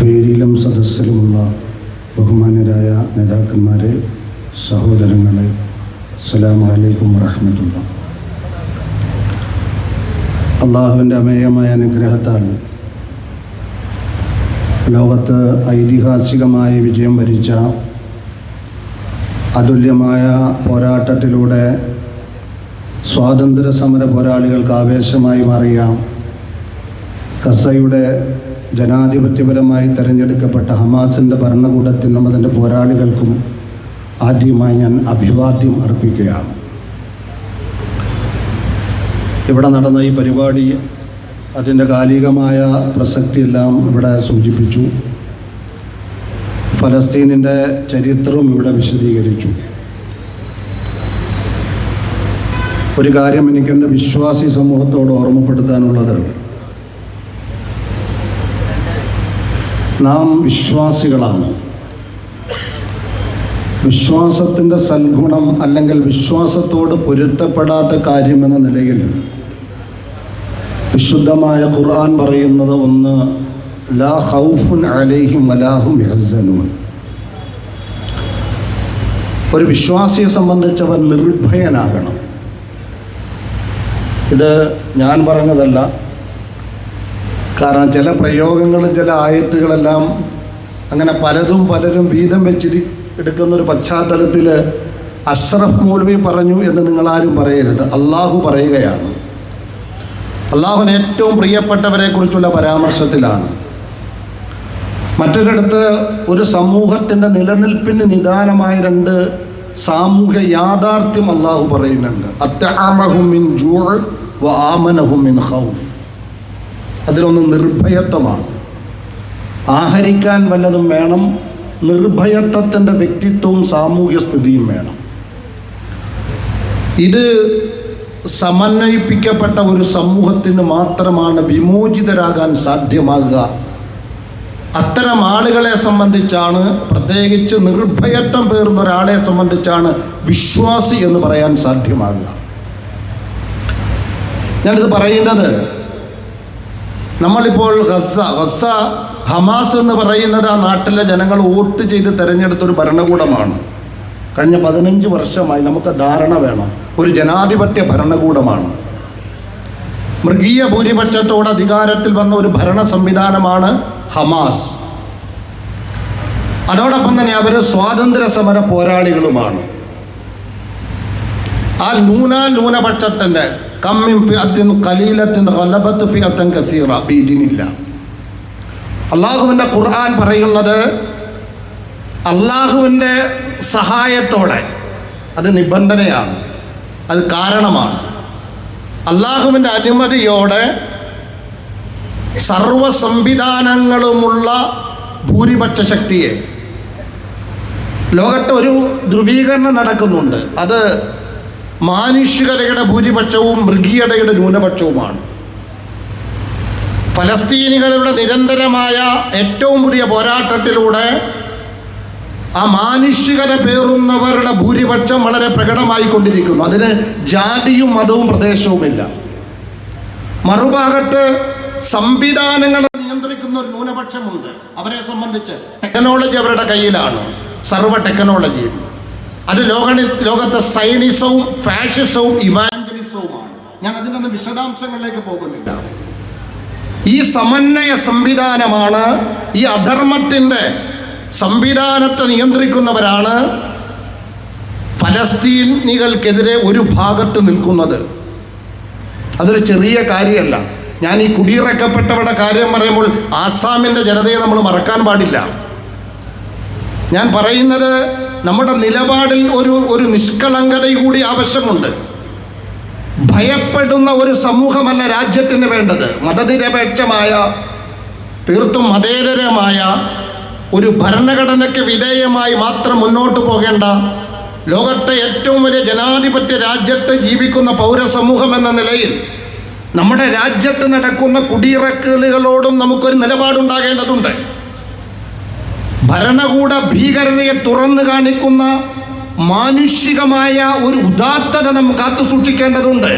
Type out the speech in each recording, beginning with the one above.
പേരിലും സദസ്സിലുമുള്ള ബഹുമാനരായ നേതാക്കന്മാരെ സഹോദരങ്ങളെ അസ്സലാമു അലൈക്കും വറഹമത്തുള്ള. അള്ളാഹുവിന്റെ അമേയമായ അനുഗ്രഹത്താൽ ലോകത്ത് ഐതിഹാസികമായ വിജയം വരിച്ച അതുല്യമായ പോരാട്ടത്തിലൂടെ സ്വാതന്ത്ര്യ സമര പോരാളികൾക്ക് ആവേശമായി മാറിയ കസയുടെ ജനാധിപത്യപരമായി തിരഞ്ഞെടുക്കപ്പെട്ട ഹമാസിന്റെ ഭരണകൂടത്തിനും അതിന്റെ പോരാളികൾക്കും ആദ്യമായി ഞാൻ അഭിവാദ്യം അർപ്പിക്കുകയാണ്. ഇവിടെ നടന്ന ഈ പരിപാടി അതിന്റെ കാലികമായ പ്രസക്തിയെല്ലാം ഇവിടെ സൂചിപ്പിച്ചു. ഫലസ്തീനിന്റെ ചരിത്രവും ഇവിടെ വിശദീകരിച്ചു. ഒരു കാര്യം എനിക്കെന്റെ വിശ്വാസി സമൂഹത്തോട് ഓർമ്മപ്പെടുത്താനുള്ളത്. നാം വിശ്വാസികളാണ്. വിശ്വാസത്തിന്റെ സൽഗുണം അല്ലെങ്കിൽ വിശ്വാസത്തോട് പൊരുത്തപ്പെടാത്ത കാര്യമെന്ന നിലയിൽ വിശുദ്ധമായ ഖുർആൻ പറയുന്നത് ഒന്ന് ലാ ഹൗഫുൻ അലൈഹിം വലാഹും യഹ്സനൂൻ. ഒരു വിശ്വാസിയെ സംബന്ധിച്ചവൻ നിർഭയനാകണം. ഇത് ഞാൻ പറഞ്ഞതല്ല. കാരണം ചില പ്രയോഗങ്ങളും ചില ആയത്തുകളെല്ലാം അങ്ങനെ പലതും പലരും വീതം വെച്ചിരി എടുക്കുന്നൊരു പശ്ചാത്തലത്തിൽ അഷ്റഫ് മൗലവി പറഞ്ഞു എന്ന് നിങ്ങളാരും പറയരുത്. അള്ളാഹു പറയുകയാണ്. അള്ളാഹുവിന് ഏറ്റവും പ്രിയപ്പെട്ടവരെക്കുറിച്ചുള്ള പരാമർശത്തിലാണ്. മറ്റൊരിടത്ത് ഒരു സമൂഹത്തിന്റെ നിലനിൽപ്പിന് നിദാനമായ രണ്ട് സാമൂഹ്യ യാഥാർത്ഥ്യം അള്ളാഹു പറയുന്നുണ്ട്. അത്യാമഹുമിൻ ജൂൾ വ ആമനഹുമിൻ ഖൗഫ്. അതിലൊന്ന് നിർഭയത്വമാണ്. ആഹരിക്കാൻ വല്ലതും വേണം നിർഭയത്വത്തിന്റെ വ്യക്തിത്വവും സാമൂഹ്യ സ്ഥിതിയും വേണം. ഇത് സമന്വയിപ്പിക്കപ്പെട്ട ഒരു സമൂഹത്തിന് മാത്രമാണ് വിമോചിതരാകാൻ സാധ്യമാകുക. അത്തരം ആളുകളെ സംബന്ധിച്ചാണ് പ്രത്യേകിച്ച് നിർഭയത്വം പേർന്ന ഒരാളെ സംബന്ധിച്ചാണ് വിശ്വാസി എന്ന് പറയാൻ സാധ്യമാകുക. ഞാനിത് പറയുന്നത് നമ്മളിപ്പോൾ ഗസ ഗസ ഹമാസ് എന്ന് പറയുന്നത് ആ നാട്ടിലെ ജനങ്ങൾ വോട്ട് ചെയ്ത് തിരഞ്ഞെടുത്തൊരു ഭരണകൂടമാണ്. കഴിഞ്ഞ പതിനഞ്ച് വർഷമായി നമുക്ക് ധാരണ വേണം ഒരു ജനാധിപത്യ ഭരണകൂടമാണ്. മൃഗീയ ഭൂരിപക്ഷത്തോടെ അധികാരത്തിൽ വന്ന ഒരു ഭരണ സംവിധാനമാണ് ഹമാസ്. അതോടൊപ്പം തന്നെ അവർ സ്വാതന്ത്ര്യ സമര പോരാളികളുമാണ്. ആ ന്യൂന ന്യൂനപക്ഷത്തിന്റെ കമ്മിൻ ഫിഅത്തിൻ കലീലത്തിൻ ഹലബത്ത് ഫിഅത്തൻ കസീറ ബീദിനില്ല അള്ളാഹുവിന്റെ ഖുർആൻ പറയുന്നത് അള്ളാഹുവിന്റെ സഹായത്തോടെ. അത് നിബന്ധനയാണ്. അത് കാരണമാണ്. അള്ളാഹുവിന്റെ അനുമതിയോടെ സർവ സംവിധാനങ്ങളുമുള്ള ഭൂരിപക്ഷ ശക്തിയെ. ലോകത്ത് ഒരു ധ്രുവീകരണം നടക്കുന്നുണ്ട്. അത് മാനുഷികതയുടെ ഭൂരിപക്ഷവും മൃഗീയതയുടെ ന്യൂനപക്ഷവുമാണ്. ഫലസ്തീനികളുടെ നിരന്തരമായ ഏറ്റവും പുതിയ പോരാട്ടത്തിലൂടെ ആ മാനുഷികത പേറുന്നവരുടെ ഭൂരിപക്ഷം വളരെ പ്രകടമായി കൊണ്ടിരിക്കുന്നു അതിന് ജാതിയും മതവും പ്രദേശവുമില്ല. മറുഭാഗത്ത് സംവിധാനങ്ങളെ നിയന്ത്രിക്കുന്ന ഒരു ന്യൂനപക്ഷമുണ്ട്. അവരെ സംബന്ധിച്ച് ടെക്നോളജി അവരുടെ കയ്യിലാണ്. സർവ ടെക്നോളജിയും അത് ലോക ലോകത്തെ സൈനിസവും ഫാഷിസവും ഇവാഞ്ചലിസവുമാണ്. ഞാൻ അതിനൊന്നും വിശദാംശങ്ങളിലേക്ക് പോകുന്നില്ല. ഈ സമന്വയ സംവിധാനമാണ് ഈ അധർമ്മത്തിന്റെ സംവിധാനത്തെ നിയന്ത്രിക്കുന്നവരാണ് ഫലസ്തീനികൾക്കെതിരെ ഒരു ഭാഗത്ത് നിൽക്കുന്നത്. അതൊരു ചെറിയ കാര്യമല്ല. ഞാൻ ഈ കുടിയിറക്കപ്പെട്ടവരുടെ കാര്യം പറയുമ്പോൾ ആസാമിന്റെ ജനതയെ നമ്മൾ മറക്കാൻ പാടില്ല. ഞാൻ പറയുന്നത് നമ്മുടെ നിലപാടിൽ ഒരു ഒരു നിഷ്കളങ്കത കൂടി ആവശ്യമുണ്ട്. ഭയപ്പെടുന്ന ഒരു സമൂഹമല്ല രാജ്യത്തിന് വേണ്ടത്. മതനിരപേക്ഷമായ തീർത്തും മതേതരമായ ഒരു ഭരണഘടനയ്ക്ക് വിധേയമായി മാത്രം മുന്നോട്ട് പോകേണ്ട ലോകത്തെ ഏറ്റവും വലിയ ജനാധിപത്യ രാജ്യത്ത് ജീവിക്കുന്ന പൗരസമൂഹം എന്ന നിലയിൽ നമ്മുടെ രാജ്യത്ത് നടക്കുന്ന കുടിയിറക്കലുകളോടും നമുക്കൊരു നിലപാടുണ്ടാകേണ്ടതുണ്ട്. ഭരണകൂട ഭീകരതയെ തുറന്നു കാണിക്കുന്ന മാനുഷികമായ ഒരു ഉദാത്തത നാം കാത്തു സൂക്ഷിക്കേണ്ടതുണ്ട്.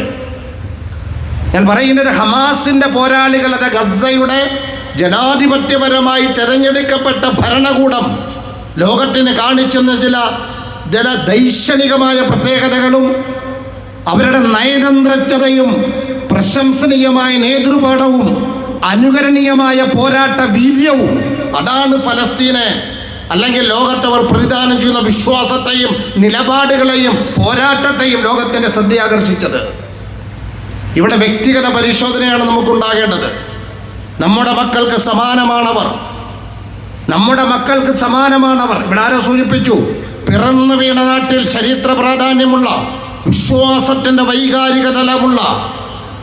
ഞാൻ പറയുന്നത് ഹമാസിന്റെ പോരാളികൾ അത് ഗസയുടെ ജനാധിപത്യപരമായി തെരഞ്ഞെടുക്കപ്പെട്ട ഭരണകൂടം ലോകത്തിന് കാണിച്ചെന്ന ചില ചില ദൈക്ഷണികമായ പ്രത്യേകതകളും അവരുടെ നയതന്ത്രജ്ഞതയും പ്രശംസനീയമായ നേതൃപാഠവും അനുകരണീയമായ പോരാട്ട വീര്യവും അതാണ് ഫലസ്തീനെ അല്ലെങ്കിൽ ലോകത്തവർ പ്രതിദാനം ചെയ്യുന്ന വിശ്വാസത്തെയും നിലപാടുകളെയും പോരാട്ടത്തെയും ലോകത്തിന്റെ ശ്രദ്ധ ആകർഷിച്ചത് ഇവിടെ വ്യക്തിഗത പരിശോധനയാണ് നമുക്കുണ്ടാകേണ്ടത്. നമ്മുടെ മക്കൾക്ക് സമാനമാണവർ. നമ്മുടെ മക്കൾക്ക് സമാനമാണവർ. ഇവിടെ ആരോ സൂചിപ്പിച്ചു? പിറന്നു വീണ നാട്ടിൽ ചരിത്ര പ്രാധാന്യമുള്ള വിശ്വാസത്തിന്റെ വൈകാരിക തലമുള്ള.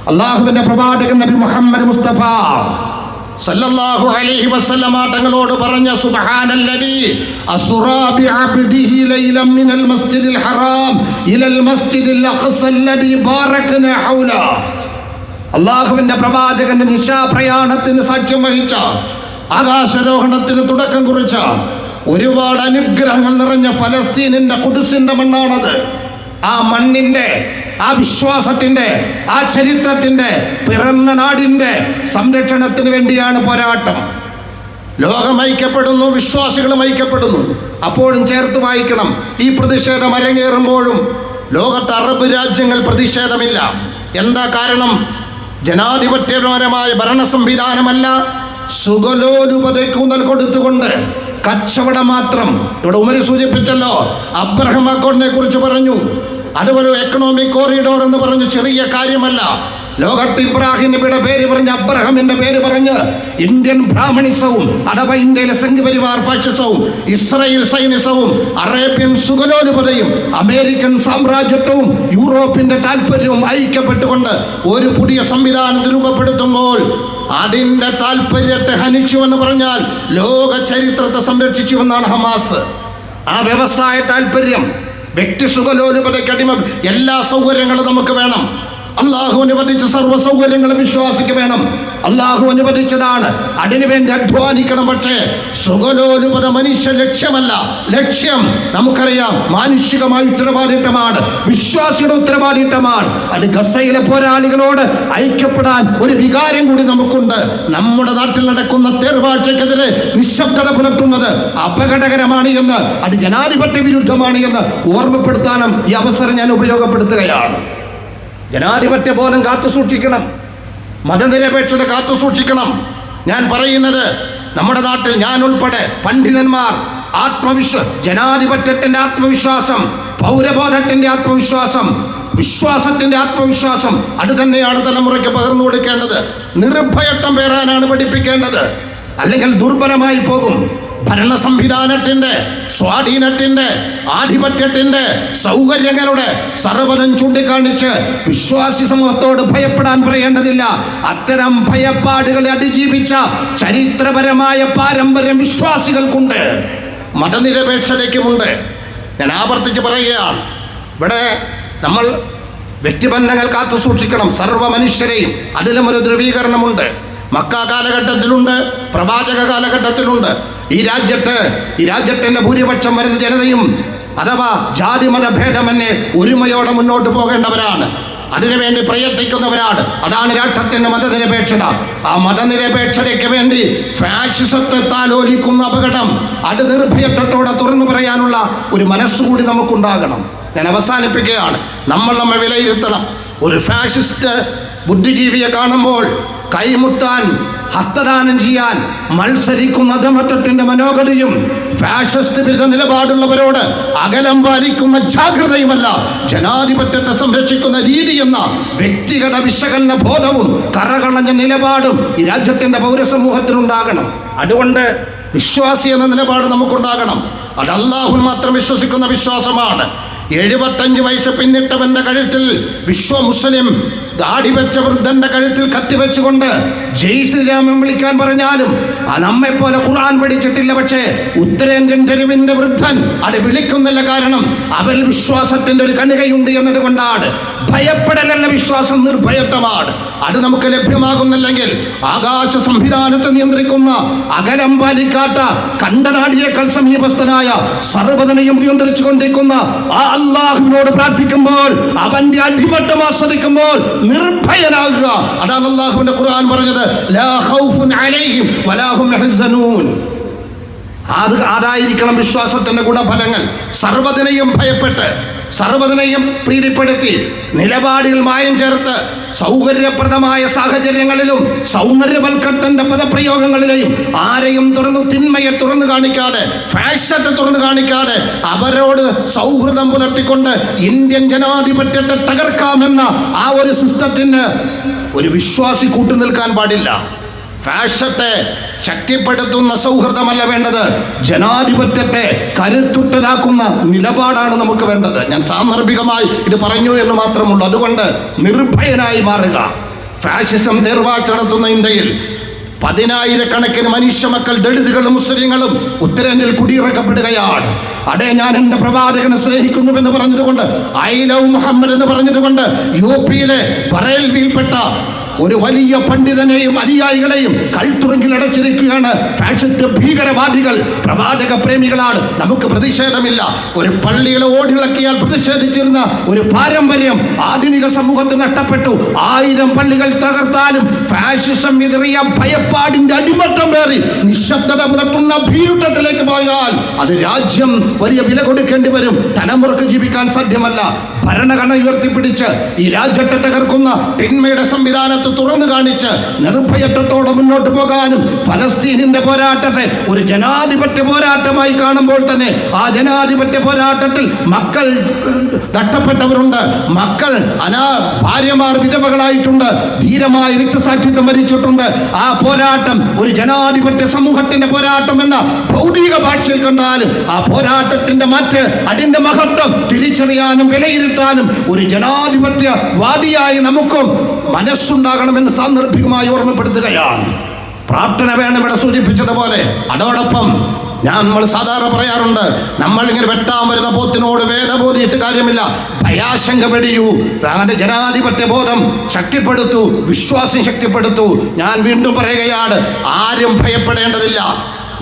അള്ളാഹുവിന്റെ പ്രവാചകൻ നബി മുഹമ്മദ് മുസ്തഫ സല്ലല്ലാഹു അലൈഹി വസല്ലമ തങ്ങളോട് പറഞ്ഞ സുബ്ഹാനല്ലദി അസ്റാ ബിഅബ്ദിഹി ലൈലൻ മിനൽ മസ്ജിദിൽ ഹറാം ഇലൽ മസ്ജിദിൽ അഖ്സല്ലദി ബാറക്ന ഹൗല. അള്ളാഹുവിന്റെ പ്രവാചകന്റെ നിശാപ്രയാണത്തിന് സാക്ഷ്യം വഹിച്ച ആകാശരോഹണത്തിന് തുടക്കം കുറിച്ച ഒരുപാട് അനുഗ്രഹങ്ങൾ നിറഞ്ഞ ഫലസ്തീനിന്റെ കുടുസിന്റെ മണ്ണാണത്. ആ മണ്ണിന്റെ ആ വിശ്വാസത്തിന്റെ ആ ചരിത്രത്തിന്റെ പിറന്ന നാടിന്റെ സംരക്ഷണത്തിന് വേണ്ടിയാണ് പോരാട്ടം. ലോകം ഐക്യപ്പെടുന്നു വിശ്വാസികളും ഐക്യപ്പെടുന്നു. അപ്പോഴും ചേർത്ത് വായിക്കണം. ഈ പ്രതിഷേധം അരങ്ങേറുമ്പോഴും ലോകത്ത് അറബ് രാജ്യങ്ങൾ പ്രതിഷേധമില്ല. എന്താ കാരണം? ജനാധിപത്യപരമായ ഭരണ സംവിധാനമല്ല സുഗലോരുപതയ്ക്കൂന്നൽ കൊടുത്തുകൊണ്ട് കച്ചവടം മാത്രം. ഇവിടെ ഉമരി സൂചിപ്പിച്ചല്ലോ അബ്രഹം അക്കൗണ്ടിനെ കുറിച്ച് പറഞ്ഞു. അതുപോലെ എക്കണോമിക് കോറിഡോർ എന്ന് പറഞ്ഞ് ചെറിയ കാര്യമല്ല. ലോകത്ത് ഇബ്രാഹിമിയുടെ പേര് പറഞ്ഞ് അബ്രഹാമിന്റെ പേര് പറഞ്ഞ് ഇന്ത്യൻ ബ്രാഹ്മണിസവും അഥവാ ഇന്ത്യയിലെ സംഘപരിവാർ ഫാഷിസവും ഇസ്രയേൽ സൈനിസവും അറേബ്യൻ സുഗലോലുപതയും അമേരിക്കൻ സാമ്രാജ്യത്വവും യൂറോപ്പിന്റെ താല്പര്യവും ഐക്യപ്പെട്ടുകൊണ്ട് ഒരു പുതിയ സംവിധാനം രൂപപ്പെടുത്തുമ്പോൾ അതിന്റെ താല്പര്യത്തെ ഹനിച്ചുവെന്ന് പറഞ്ഞാൽ ലോക ചരിത്രത്തെ സംരക്ഷിച്ചുവെന്നാണ് ഹമാസ്. ആ വ്യവസായ താല്പര്യം വ്യക്തി സുഖലോലുപതയ്ക്കടിമ എല്ലാ സൗകര്യങ്ങളും നമുക്ക് വേണം. അള്ളാഹു അനുവദിച്ച സർവ സൗകര്യങ്ങളും വിശ്വാസിക്ക് വേണം. അള്ളാഹു അനുവദിച്ചതാണ് അതിനുവേണ്ടി അധ്വാനിക്കണം പക്ഷേ സുഖലോലുപത മനുഷ്യ ലക്ഷ്യമല്ല. ലക്ഷ്യം നമുക്കറിയാം മാനുഷികമായി ഉത്തരവാദിത്തമാണ്. വിശ്വാസിയുടെ ഉത്തരവാദിത്തമാണ്. അത് ഗസയിലെ പോരാളികളോട് ഐക്യപ്പെടാൻ ഒരു വികാരം കൂടി നമുക്കുണ്ട്. നമ്മുടെ നാട്ടിൽ നടക്കുന്ന തേർവാഴ്ചക്കെതിരെ നിശബ്ദത പുലർത്തുന്നത് അപകടകരമാണ് എന്ന് അത് ജനാധിപത്യ വിരുദ്ധമാണ് എന്ന് ഓർമ്മപ്പെടുത്താനും ഈ അവസരം ഞാൻ ഉപയോഗപ്പെടുത്തുകയാണ്. ജനാധിപത്യ ബോധം കാത്തു സൂക്ഷിക്കണം മതനിരപേക്ഷത കാത്തു സൂക്ഷിക്കണം ഞാൻ പറയുന്നത് നമ്മുടെ നാട്ടിൽ ഞാൻ ഉൾപ്പെടെ പണ്ഡിതന്മാർ ആത്മവിശ്വ ജനാധിപത്യത്തിന്റെ ആത്മവിശ്വാസം പൗരബോധത്തിന്റെ ആത്മവിശ്വാസം വിശ്വാസത്തിന്റെ ആത്മവിശ്വാസം അത് തന്നെയാണ് തലമുറയ്ക്ക് പകർന്നു കൊടുക്കേണ്ടത്. നിർഭയത്വം പേറാനാണ് പഠിപ്പിക്കേണ്ടത്. അല്ലെങ്കിൽ ദുർബലമായി പോകും. ഭരണ സംവിധാനത്തിന്റെ സ്വാധീനത്തിന്റെ ആധിപത്യത്തിന്റെ സൗകര്യങ്ങളുടെ സർവനം ചൂണ്ടിക്കാണിച്ച് വിശ്വാസി സമൂഹത്തോട് ഭയപ്പെടാൻ പറയേണ്ടതില്ല. അത്തരം ഭയപ്പാടുകളെ അതിജീവിച്ച ചരിത്രപരമായ പാരമ്പര്യം വിശ്വാസികൾക്കുണ്ട്. മതനിരപേക്ഷതയ്ക്കുമുണ്ട്. ഞാൻ ആവർത്തിച്ച് പറയുകയാണ്. ഇവിടെ നമ്മൾ വ്യക്തിബന്ധങ്ങൾ കാത്തു സൂക്ഷിക്കണം. സർവ മനുഷ്യരെയും അതിലും ഒരു ധ്രുവീകരണമുണ്ട്. മക്ക കാലഘട്ടത്തിലുണ്ട് പ്രവാചക കാലഘട്ടത്തിലുണ്ട്. ഈ രാജ്യത്ത് ഈ രാജ്യത്തിന്റെ ഭൂരിപക്ഷം വരുന്ന ജനതയും അഥവാ ജാതി മതഭേദമെന്നെ ഒരുമയോടെ മുന്നോട്ട് പോകേണ്ടവരാണ്. അതിനുവേണ്ടി പ്രയത്നിക്കുന്നവരാണ്. അതാണ് രാഷ്ട്രത്തിന്റെ മതനിരപേക്ഷത. ആ മതനിരപേക്ഷതയ്ക്ക് വേണ്ടി ഫാഷിസത്തെ താലോലിക്കുന്ന അപകടം അത് നിർഭയത്വത്തോടെ തുറന്നു പറയാനുള്ള ഒരു മനസ്സുകൂടി നമുക്കുണ്ടാകണം. ഞാൻ അവസാനിപ്പിക്കുകയാണ്. നമ്മൾ നമ്മെ വിലയിരുത്തണം. ഒരു ഫാഷിസ്റ്റ് ബുദ്ധിജീവിയെ കാണുമ്പോൾ കൈമുത്താൻ ഹസ്തദാനം ചെയ്യാൻ മത്സരിക്കുന്ന അധമത്വത്തിന്റെ മനോഗതിയും ഫാഷിസ്റ്റ് വിരുദ്ധ നിലപാടുള്ളവരോട് അകലം പാലിക്കുന്ന ജാഗ്രതയുമല്ല. ജനാധിപത്യത്തെ സംരക്ഷിക്കുന്ന രീതി എന്ന വ്യക്തിഗത വിശകലന ബോധവും കറകളഞ്ഞ നിലപാടും ഈ രാജ്യത്തിന്റെ പൗരസമൂഹത്തിനുണ്ടാകണം. അതുകൊണ്ട് വിശ്വാസി എന്ന നിലപാട് നമുക്കുണ്ടാകണം. അത് അള്ളാഹു മാത്രം വിശ്വസിക്കുന്ന വിശ്വാസമാണ്. എഴുപത്തഞ്ച് വയസ്സ് പിന്നിട്ടവന്റെ കഴുത്തിൽ വിശ്വ മുസ്ലിം ദാടി വെച്ച വൃദ്ധന്റെ കഴുത്തിൽ കത്തി വെച്ചുകൊണ്ട് ജയ് ശ്രീരാമൻ വിളിക്കാൻ പറഞ്ഞാലും ആ നമ്മെ പോലെ ഖുർആൻ പഠിച്ചിട്ടില്ല പക്ഷേ ഉത്തരേന്ത്യൻ തെരുവിന്റെ വൃദ്ധൻ അത് വിളിക്കുന്നില്ല കാരണം അവൽ വിശ്വാസത്തിന്റെ ഒരു കണികയുണ്ട് എന്നതുകൊണ്ടാണ്. ഭയപ്പെടലല്ല വിശ്വാസം നിർഭയത്വമാണ്. അത് നമുക്ക് ലഭ്യമാകുന്നില്ലെങ്കിൽ ആകാശ സംവിധാനത്തെ നിയന്ത്രിക്കുന്ന അകലം പാലിക്കാത്ത കണ്ടനാടിയേക്കാൾ സമീപസ്ഥനായ സർവതനെയും നിയന്ത്രിച്ചു കൊണ്ടിരിക്കുന്ന ആ അള്ളാഹുവിനോട് പ്രാർത്ഥിക്കുമ്പോൾ അവന്റെ അടിമട്ടം ആസ്വദിക്കുമ്പോൾ നിർഭയനാകുക. അതാണ് അള്ളാഹുവിന്റെ ഖുർആൻ പറഞ്ഞത്. ലാ ഖൗഫുൻ അലൈഹിം അത് അതായിരിക്കണം വിശ്വാസത്തിന്റെ ഗുണഫലങ്ങൾ. സർവതിനെയും ഭയപ്പെട്ട് സർവതിനെയും പ്രീതിപ്പെടുത്തി നിലപാടിൽ മായം ചേർത്ത് സൗകര്യപ്രദമായ സാഹചര്യങ്ങളിലും സൗന്ദര്യവൽക്കട്ടന്റെ പദപ്രയോഗങ്ങളിലെയും ആരെയും തുറന്നു തിന്മയെ തുറന്നു കാണിക്കാതെ ഫാഷത്തെ തുറന്നു കാണിക്കാതെ അവരോട് സൗഹൃദം പുലർത്തിക്കൊണ്ട് ഇന്ത്യൻ ജനാധിപത്യത്തെ തകർക്കാമെന്ന ആ ഒരു സിസ്റ്റത്തിന് ഒരു വിശ്വാസി കൂട്ടുനിൽക്കാൻ പാടില്ല. ഫാഷത്തെ ശക്തിപ്പെടുത്തുന്ന സൗഹൃദമല്ല വേണ്ടത്. ജനാധിപത്യത്തെ കരുത്തുറ്റതാക്കുന്ന നിലപാടാണ് നമുക്ക് വേണ്ടത്. ഞാൻ സാന്ദർഭികമായി ഇത് പറഞ്ഞു എന്ന് മാത്രമുള്ളൂ. അതുകൊണ്ട് നിർഭയനായി മാറുക. ഫാഷിസം തീർവാഴ്ച നടത്തുന്ന ഇന്ത്യയിൽ പതിനായിരക്കണക്കിന് മനുഷ്യ മക്കൾ ദളിതുകളും മുസ്ലിങ്ങളും ഉത്തരേന്ത്യയിൽ കുടിയിറക്കപ്പെടുകയാണ്. അടേ ഞാൻ എന്റെ പ്രവാചകനെ സ്നേഹിക്കുന്നുവെന്ന് പറഞ്ഞതുകൊണ്ട് ഐ ലവ് മുഹമ്മദ് എന്ന് പറഞ്ഞതുകൊണ്ട് യു പിയിലെ ബറേൽവിയിൽപ്പെട്ട ഒരു വലിയ പണ്ഡിതനെയും അനുയായികളെയും കൽത്തുറങ്കിൽ അടച്ചിരിക്കുകയാണ്. ഫാഷിസ്റ്റ് ഭീകരവാദികൾ പ്രവാചക പ്രേമികളാണ്. നമുക്ക് പ്രതിഷേധമില്ല. ഒരു പള്ളികളെ ഓടിളക്കിയാൽ പ്രതിഷേധിച്ചിരുന്ന ഒരു പാരമ്പര്യം ആധുനിക സമൂഹത്തിൽ നഷ്ടപ്പെട്ടു. ആയിരം പള്ളികൾ തകർത്താലും ഫാഷിസം എതിറിയ ഭയപ്പാടിന്റെ അടിമട്ടം പേറി നിശബ്ദത പുലർത്തുന്ന ഭീരുട്ടത്തിലേക്ക് പോയാൽ അത് രാജ്യം വലിയ വില കൊടുക്കേണ്ടി വരും. തലമുറയ്ക്ക് ജീവിക്കാൻ സാധ്യമല്ല. ഭരണഘടന ഉയർത്തിപ്പിടിച്ച് ഈ രാജ്യത്തെ തകർക്കുന്ന തിന്മയുടെ സംവിധാനത്തെ തുറന്നു കാണിച്ച് നിർഭയത്വത്തോടെ മുന്നോട്ട് പോകാനും ഫലസ്തീനിന്റെ പോരാട്ടത്തെ ഒരു ജനാധിപത്യ പോരാട്ടമായി കാണുമ്പോൾ തന്നെ ആ ജനാധിപത്യ പോരാട്ടത്തിൽ മക്കൾ നഷ്ടപ്പെട്ടവരുണ്ട്. മക്കൾ അനാ ഭാര്യമാർ വിധവകളായിട്ടുണ്ട്. ധീരമായ രക്തസാക്ഷിത്വം മരിച്ചിട്ടുണ്ട് ആ പോരാട്ടം ഒരു ജനാധിപത്യ സമൂഹത്തിന്റെ പോരാട്ടം എന്ന ഭൗതിക ഭാഷയിൽ കണ്ടാലും ആ പോരാട്ടത്തിന്റെ മറ്റ് അതിന്റെ മഹത്വം തിരിച്ചറിയാനും വിലയിരുത്താനും ഒരു ജനാധിപത്യ വാദിയായി നമുക്കും മനസ്സുണ്ടാകണമെന്ന് സാന്ദർഭികമായി ഓർമ്മപ്പെടുത്തുകയാണ്. പ്രാർത്ഥന വേണം ഇവിടെ സൂചിപ്പിച്ചതുപോലെ. അതോടൊപ്പം ഞാൻ നമ്മൾ സാധാരണ പറയാറുണ്ട് നമ്മൾ ഇങ്ങനെ വെട്ടാൻ വരുന്ന പോത്തിനോട് വേദ ബോധിയിട്ട് കാര്യമില്ല. ഭയാശങ്ക പെടിയൂ അങ്ങനെ ജനാധിപത്യ ബോധം ശക്തിപ്പെടുത്തു വിശ്വാസം ശക്തിപ്പെടുത്തു. ഞാൻ വീണ്ടും പറയുകയാണ് ആരും ഭയപ്പെടേണ്ടതില്ല.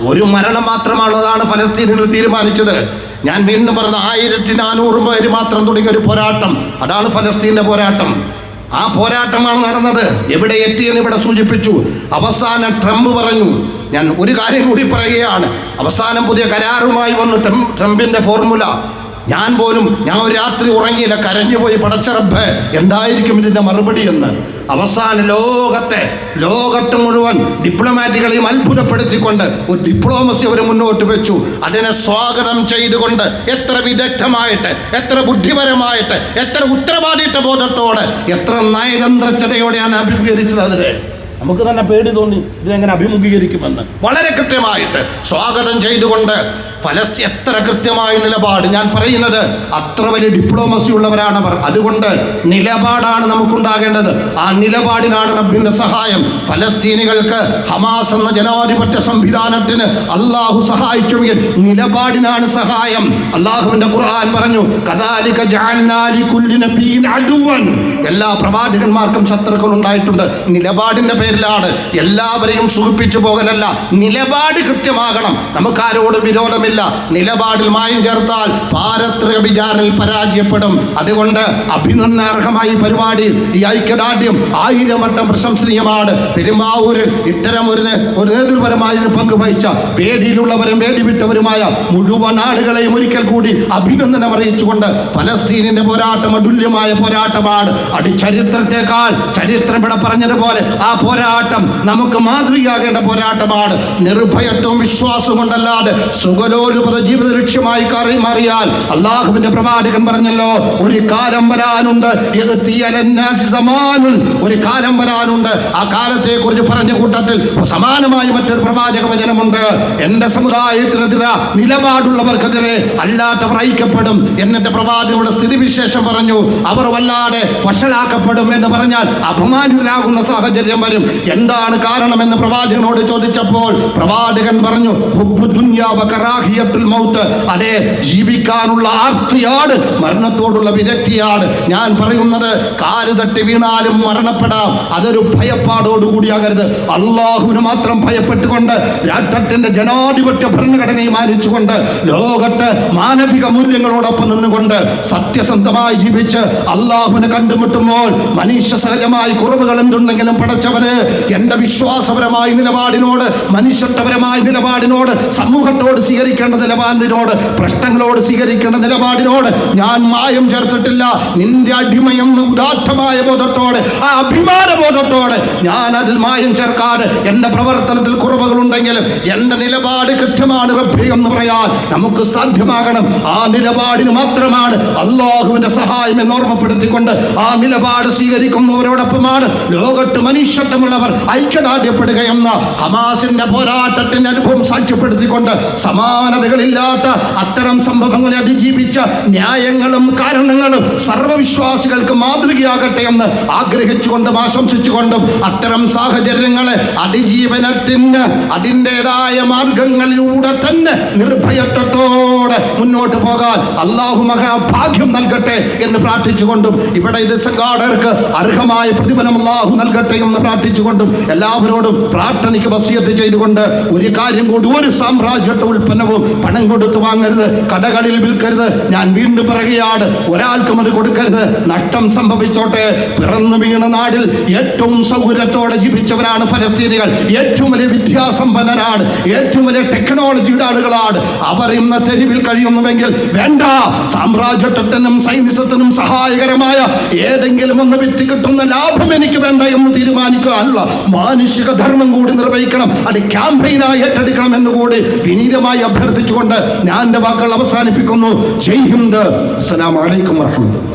ഒരു മരണം മാത്രമുള്ളതാണ് ഫലസ്തീനുകൾ തീരുമാനിച്ചത്. ഞാൻ വീണ്ടും പറഞ്ഞ ആയിരത്തി നാനൂറ് പേര് മാത്രം തുടങ്ങിയ ഒരു പോരാട്ടം. അതാണ് ഫലസ്തീന്റെ പോരാട്ടം. ആ പോരാട്ടമാണ് നടന്നത്. എവിടെ എത്തിയെന്ന് ഇവിടെ സൂചിപ്പിച്ചു. അവസാനം ട്രംപ് പറഞ്ഞു ഞാൻ ഒരു കാര്യം കൂടി പറയുകയാണ്. അവസാനം പുതിയ കരാറുമായി വന്നു ട്രം- ട്രംപിന്റെ ഫോർമുല. ഞാൻ പോലും ഞാൻ ഒരു രാത്രി ഉറങ്ങിയില്ല കരഞ്ഞു പോയി പടച്ചറബ് എന്തായിരിക്കും ഇതിന്റെ മറുപടി എന്ന്? അവസാന ലോകത്തെ ലോകത്ത് മുഴുവൻ ഡിപ്ലോമാറ്റുകളെയും അത്ഭുതപ്പെടുത്തിക്കൊണ്ട് ഒരു ഡിപ്ലോമസി അവർ മുന്നോട്ട് വെച്ചു. അതിനെ സ്വാഗതം ചെയ്തുകൊണ്ട് എത്ര വിദഗ്ധമായിട്ട് എത്ര ബുദ്ധിപരമായിട്ട് എത്ര ഉത്തരവാദിത്വ ബോധത്തോടെ എത്ര നയതന്ത്രജ്ഞതയോടെയാണ് അഭിമുഖീകരിച്ചത് അതിനെ? നമുക്ക് തന്നെ പേടി തോന്നി. ഇതെങ്ങനെ അഭിമുഖീകരിക്കുമെന്ന്. വളരെ കൃത്യമായിട്ട് സ്വാഗതം ചെയ്തുകൊണ്ട് ഫലസ്തീൻ എത്ര കൃത്യമായ നിലപാട്. ഞാൻ പറയുന്നത് അത്ര വലിയ ഡിപ്ലോമസി ഉള്ളവരാണ് അവർ അതുകൊണ്ട് നിലപാടാണ് നമുക്കുണ്ടാകേണ്ടത്. ആ നിലപാടിനാണ് റബ്ബിന്റെ സഹായം. ഫലസ്തീനികൾക്ക് ഹമാസ് എന്ന ജനാധിപത്യ സംവിധാനത്തിന് അള്ളാഹു സഹായിച്ചുവെങ്കിൽ നിലപാടിനാണ് സഹായം. അള്ളാഹുവിന്റെ ഖുർആൻ പറഞ്ഞു കഥാലിക എല്ലാ പ്രവാചകന്മാർക്കും ശത്രുക്കൾ ഉണ്ടായിട്ടുണ്ട്. നിലപാടിന്റെ പേരിലാണ് എല്ലാവരെയും സുഖിപ്പിച്ചു പോകലല്ല. നിലപാട് കൃത്യമാകണം. നമുക്കാരോട് വിരോധമില്ല. നിലപാടിൽ മായം ചേർത്താൽ പാരത്രിക വിചാരണയിൽ പരാജയപ്പെടും. അതുകൊണ്ട് അഭിനന്ദനാർഹമായ ഈ പരിപാടിയിൽ ഈ ഐക്യദാർഢ്യം ആയിരം വട്ടം പ്രശംസനീയമാണ്. പെരുമ്പാവൂരിൽ ഇത്തരം ഒരു ഒരു പങ്ക് വഹിച്ച വേദിയിലുള്ളവരും വേദി വിട്ടവരുമായ മുഴുവൻ ആളുകളെയും ഒരിക്കൽ കൂടി അഭിനന്ദനം അറിയിച്ചുകൊണ്ട് ഫലസ്തീനിന്റെ പോരാട്ടം അതുല്യമായ പോരാട്ടമാണ്. അടിച്ചരിത്രത്തെക്കാൾ ചരിത്രം ഇവിടെ പറഞ്ഞതുപോലെ ആ പോരാട്ടം നമുക്ക് മാതൃകയാകേണ്ട പോരാട്ടമാണ്. നിർഭയത്വം വിശ്വാസം കൊണ്ടല്ലാതെ സുഖലോലുപത ജീവിത ലക്ഷ്യമായി കറി മാറിയാൽ അള്ളാഹുവിന്റെ പ്രവാചകൻ പറഞ്ഞല്ലോ ഒരു കാലം വരാനുണ്ട്. ഒരു കാലം വരാനുണ്ട്. ആ കാലത്തെ കുറിച്ച് പറഞ്ഞ കൂട്ടത്തിൽ സമാനമായി മറ്റൊരു പ്രവാചക വചനമുണ്ട്. എന്റെ സമുദായത്തിനെതിരെ നിലപാടുള്ളവർക്കെതിരെ അല്ലാത്തവർ ഐക്യപ്പെടും. എന്നിട്ട് പ്രവാചകരുടെ സ്ഥിതിവിശേഷം പറഞ്ഞു അവർ വല്ലാതെ വഷളാക്കപ്പെടും എന്ന് പറഞ്ഞാൽ അപമാനിതരാകുന്ന സാഹചര്യം വരും. എന്താണ് കാരണമെന്ന് പ്രവാചകനോട് ചോദിച്ചപ്പോൾ പ്രവാചകൻ പറഞ്ഞു കറാഹിയത്തുൽ മൗത്ത്. അതെ ജീവിക്കാനുള്ള ആർത്തിയാണ് മരണത്തോടുള്ള വിരക്തിയാണ് ഞാൻ പറയുന്നത് കാൽ തട്ടി വീണാലും മരണപ്പെടാം. അതൊരു ഭയപ്പാടോടുകൂടിയാകരുത് അള്ളാഹുവിന് മാത്രം ഭയപ്പെട്ടുകൊണ്ട് രാഷ്ട്രത്തിന്റെ ജനാധിപത്യ ഭരണഘടനയെ മാനിച്ചുകൊണ്ട് ലോകത്ത് മാനവിക മൂല്യങ്ങളോടൊപ്പം നിന്നുകൊണ്ട് സത്യസന്ധമായി ജീവിച്ച് അള്ളാഹുവിനെ കണ്ടുമുട്ടുമ്പോൾ മനുഷ്യ സഹജമായി കുറവുകൾ എന്തുണ്ടെങ്കിലും പടച്ചവന് എന്റെ വിശ്വാസപരമായ നിലപാടിനോട് മനുഷ്യത്വപരമായ നിലപാടിനോട് സമൂഹത്തോട് സ്വീകരിക്കേണ്ട നിലപാടിനോട് പ്രശ്നങ്ങളോട് സ്വീകരിക്കേണ്ട നിലപാടിനോട് ഞാൻ മായം ചേർത്തിട്ടില്ല. നിന്റെ അടിമയം ഉദാത്തമായ ബോധത്തോടെ ആ അഭിമാന ബോധത്തോടെ ഞാൻ അതിൽ മായം ചേർക്കാതെ എന്റെ പ്രവർത്തനത്തിൽ കുറവുകളുണ്ടെങ്കിലും എന്റെ നിലപാട് കൃത്യമാണ് റബ്ബി എന്ന് പറയാൻ നമുക്ക് സാധ്യമാകണം. ആ നിലപാടിന് മാത്രമാണ് അള്ളാഹുവിന്റെ സഹായം എന്ന് ഓർമ്മപ്പെടുത്തിക്കൊണ്ട് ആ നിലപാട് സ്വീകരിക്കുന്നവരോടൊപ്പമാണ്. ലോകത്ത് മനുഷ്യത്വമുള്ളവർ ഐക്യദാർഢ്യപ്പെടുകയെന്ന ഹമാസിന്റെ പോരാട്ടത്തിന്റെ അനുഭവം സാക്ഷ്യപ്പെടുത്തിക്കൊണ്ട് സമാനതകളില്ലാത്ത അത്തരം സംഭവങ്ങളെ അതിജീവിച്ച ന്യായങ്ങളും കാരണങ്ങളും സർവവിശ്വാസികൾക്ക് മാതൃകയാകട്ടെ എന്ന് ആഗ്രഹിച്ചുകൊണ്ടും ആശംസിച്ചുകൊണ്ടും അത്തരം സാഹചര്യങ്ങളെ അതിജീവനത്തിന് അതിന്റെതായ മാർഗങ്ങളിലൂടെ തന്നെ നിർഭയത്വത്തോടെ മുന്നോട്ട് പോകാൻ അള്ളാഹു മഹാഭാഗ്യം നൽകട്ടെ എന്ന് പ്രാർത്ഥിച്ചുകൊണ്ടും ഇവിടെ ഇത് സംഘാടകർക്ക് അർഹമായ പ്രതിഫലം അള്ളാഹു നൽകട്ടെ എന്ന് പ്രാർത്ഥിച്ചുകൊണ്ടും എല്ലാവരോടും പ്രാർത്ഥനയ്ക്ക് വസിയത്ത് ചെയ്തുകൊണ്ട് ഒരു കാര്യം കൂടി ഒരു സാമ്രാജ്യത്തെ ഉൽപ്പന്നവും പണം കൊടുത്തു വാങ്ങരുത് കടകളിൽ വിൽക്കരുത്. ഞാൻ വീണ്ടും പറയുകയാണ് ഒരാൾക്കും അത് കൊടുക്കരുത്. നഷ്ടം സംഭവിച്ചോട്ടെ. പിറന്നു വീണ നാടിൽ ഏറ്റവും സൗകര്യത്തോടെ ജീവിച്ചവരാണ് ഫലസ്തീനികൾ. ഏറ്റവും വലിയ വിദ്യാസമ്പന്നരാണ്. ഏറ്റവും വലിയ ടെക്നോളജിയുടെ ആളുകളാണ്. അവർ ഇന്ന് തെരുവിൽ കഴിയുന്നുവെങ്കിൽ വേണ്ട. സാമ്രാജ്യത്വത്തിനും സൈനിസത്തിനും സഹായകരമായ ഏതെങ്കിലും ഒന്ന് വിറ്റ് കിട്ടുന്ന ലാഭം എനിക്ക് വേണ്ട എന്ന് തീരുമാനിക്കാനുള്ള മാനുഷിക ധർമ്മം കൂടി നിർവഹിക്കണം. അത് ക്യാമ്പയിനായി ഏറ്റെടുക്കണം എന്ന് കൂടി വിനീതമായി അഭ്യർത്ഥിച്ചുകൊണ്ട് ഞാൻ എന്റെ വാക്കുകൾ അവസാനിപ്പിക്കുന്നു. ജയ് ഹിന്ദ്. അസ്സലാമു അലൈക്കും വർഹമത്തുള്ളാഹി